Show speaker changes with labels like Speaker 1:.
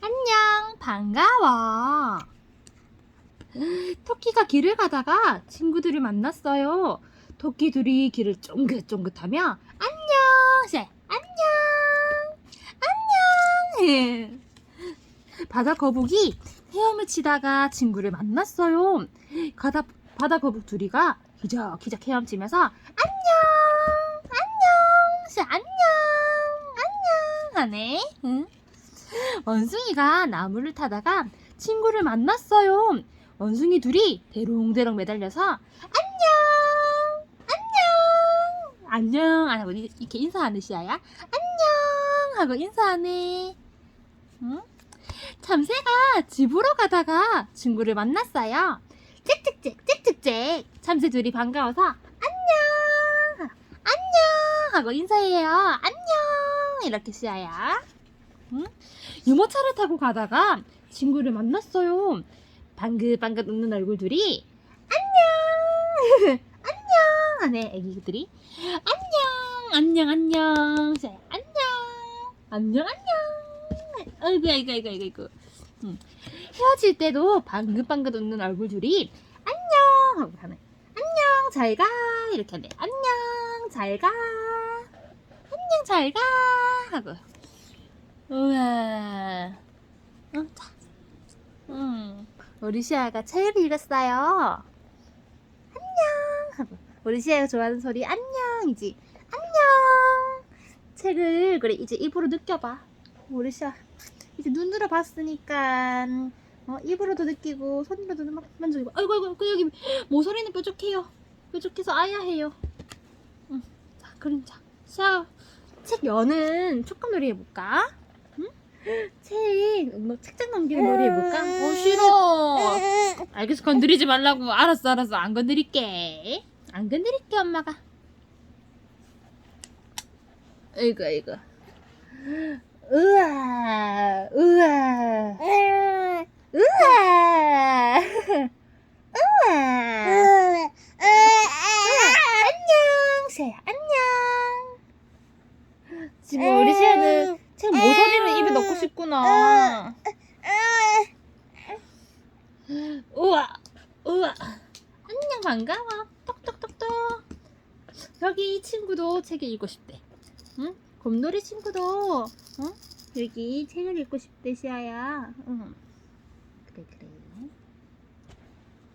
Speaker 1: 안녕, 반가워. 토끼가 길을 가다가 친구들을 만났어요. 토끼 둘이 길을 쫑긋쫑긋하며 안녕, 세, 안녕, 안녕. 바다 거북이 헤엄을 치다가 친구를 만났어요. 가다, 바다 거북 둘이가 기적기적 헤엄치면서 안녕, 안녕, 세, 안녕, 안녕 하네. 응? 원숭이가 나무를 타다가 친구를 만났어요. 원숭이 둘이 대롱대롱 매달려서 안녕, 안녕, 안녕 안 하고 이- 이렇게 인사하는 시야야. 안녕 하고 인사하네. 응? 참새가 집으로 가다가 친구를 만났어요. 짹짹짹 짹짹짹 참새 둘이 반가워서 안녕, 안녕 하고 인사해요. 안녕 이렇게 시야야. 응? 유모차를 타고 가다가 친구를 만났어요. 방긋방긋 웃는 얼굴 둘이 안녕! 안녕! 하네 애기들이 안녕! 안녕 안녕! 자, 안녕! 안녕 안녕! 아이고 아이고 아이고 아이고 아이고. 응. 헤어질 때도 방긋방긋 웃는 얼굴 둘이 안녕! 하고 가네 안녕 잘가. 이렇게 하네 안녕 잘가 안녕 잘가. 하고 우와. 어, 자. 음, 우리 시아가 책을 읽었어요. 안녕. 우리 시아가 좋아하는 소리 안녕이지. 안녕. 책을 그래 이제 입으로 느껴봐. 우리 시아 이제 눈으로 봤으니까 어, 입으로도 느끼고 손으로도 막 만져보고. 아이고 아이고 그 여기 모서리는 뾰족해요. 뾰족해서 아야해요. 응. 자 그럼 자 시아 책 여는 조금놀이 해볼까? 책, 엄마 책장 넘기는 놀이 해볼까? 어, 싫어. 알겠어, 건드리지 말라고. 알았어, 알았어. 안 건드릴게. 안 건드릴게, 엄마가. 아이고, 아이고. 우와, 우와, 우와, 우와. 안녕, 새야, 안녕. 지금 우리 시아는 책 모서리 싶구나. 우와, 우와. 안녕, 반가워. 똑똑똑똑. 여기 이 친구도 책을 읽고 싶대. 응? 곰돌이 친구도, 응? 여기 책을 읽고 싶대, 시아야. 응. 그래, 그래.